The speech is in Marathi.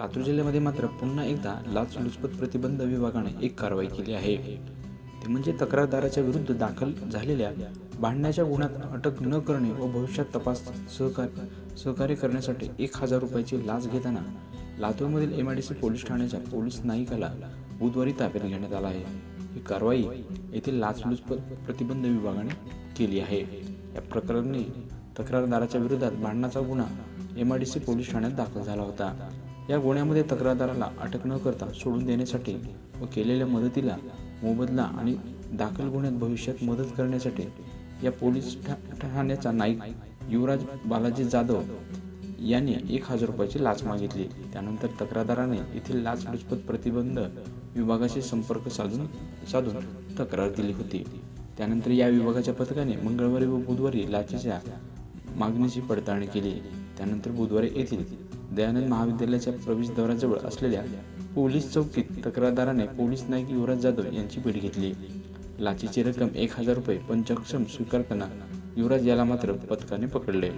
लातूर जिल्ह्यामध्ये मात्र पुन्हा एकदा लाचलुचपत प्रतिबंध विभागाने एक कारवाई केली आहे. ते म्हणजे तक्रारदाराच्या विरुद्ध दाखल झालेल्या भांडण्याच्या गुन्ह्यात अटक न करणे व भविष्यात तपास सहकार सहकार्य करण्यासाठी एक हजार रुपयाची लाच घेताना लातूरमधील M I D C police ठाण्याच्या पोलीस नायिकाला बुधवारी ताब्यात घेण्यात आला आहे. ही कारवाई येथील लाचलुचपत प्रतिबंध विभागाने केली आहे. या प्रकरणी तक्रारदाराच्या विरोधात भांडणाचा गुन्हा M I D C police ठाण्यात दाखल झाला होता. या गुन्ह्यामध्ये तक्रारदाराला अटक न करता सोडून देण्यासाठी व केलेल्या मदतीला मोबदला आणि दाखल गुन्ह्यात भविष्यात मदत करण्यासाठी या पोलीस ठा ठाण्याचा नाईक युवराज बालाजी जाधव यांनी एक हजार रुपयाची लाच मागितली. त्यानंतर तक्रारदाराने येथील लाचलुचपत प्रतिबंध विभागाशी संपर्क साधून साधून तक्रार दिली होती. त्यानंतर या विभागाच्या पथकाने मंगळवारी व बुधवारी लाचेच्या मागणीची पडताळणी केली. त्यानंतर बुधवारी येथील दयानंद महाविद्यालयाच्या प्रवेशद्वाराजवळ असलेल्या पोलीस चौकीत तक्रारदाराने पोलीस नाईक युवराज जाधव यांची भेट घेतली. लाचेची रक्कम एक हजार रुपये पंचक्षम स्वीकारताना युवराज याला मात्र पथकाने पकडले.